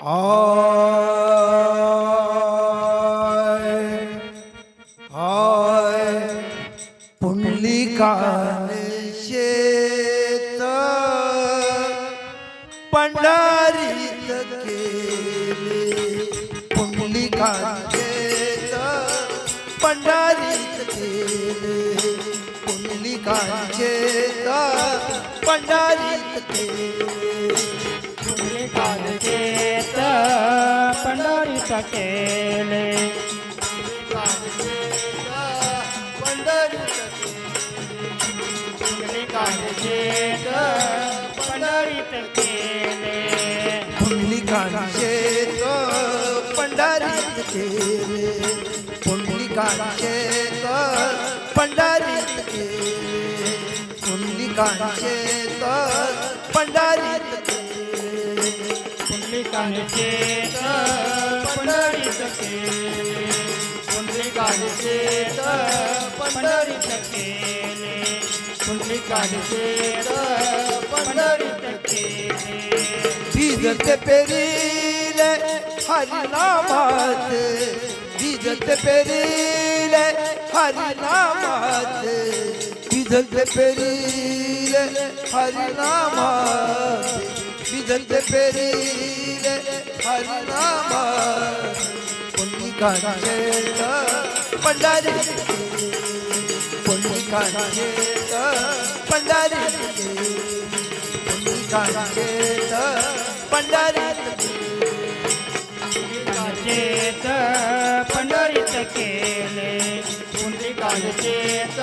I I पुंडलिकाने शेत पंढरीत केले पुंडलिकाने शेत पंढरीत केले पुंडलिकाचे पंढरीत केले पंढरीत केले कालचेत पंढरीत केले पुंडलिकांचे पंढरीत केले पुंडलिकांचे पंढरीत केले पंढरी पंढरीत कुंडली पुंडलिकांचेत तर पंढरी पुंडलिकांचेत कुंडली केले तर पंढरी केले बीजत पेरीले हरिनामात बीजत पेरीले हरिनामात बीजत पेरीले हरिनामात बीजत पेरीले हरिनामात. पुंडलिकांचे पंढरी पुंडलिकांचे पंढरी पुंडलिकांचे पंढरी कालचेत पंढरीत केले. पुंडलिकालचेत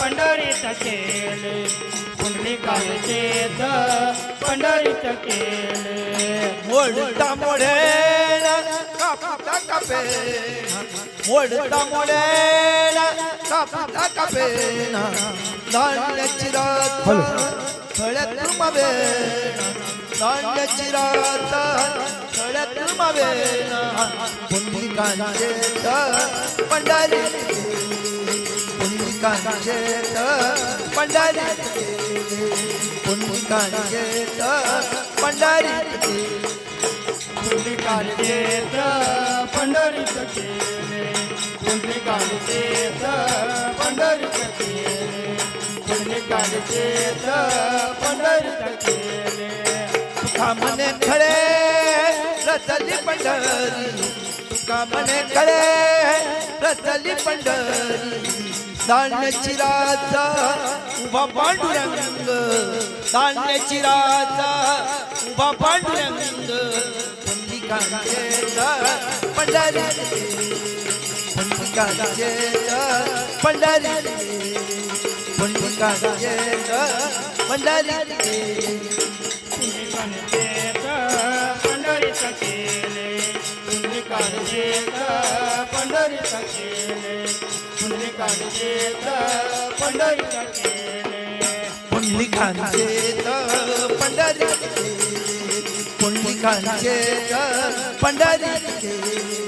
पंढरीत केले. पुंडलिकालचेत पंढरीत केले. मोडता मोडे कापता कापे मोडता मोडेला कापता कापे धान्याची रात थळ्यात रुमावे धान्याची रात थळ्यात रुमावे पुंडलिकांचे पंढरी पुंडलिकांचे पंढरी पुंडलिकांचे पंढरी पुंडलिकालचेत पुंडलिकालचेत पंढरीत केले पुंडलिकालचेत पंढरीत केले तुका मने खळे रचली पंढरी. तुका मने खळे रचली पंढरी. धान्याची चिराचा उभा पांडुरंग. धान्याची राजा उभा पांडुरंग. पंढरी पंढरी. पुंडलिकांचे पंढरी पुंडलिकालचेत पंढरीत केले पुंडलिकालचेत पंढरीत पंढरी पंढरी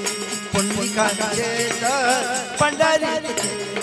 पुंडलिकांचे पंढरी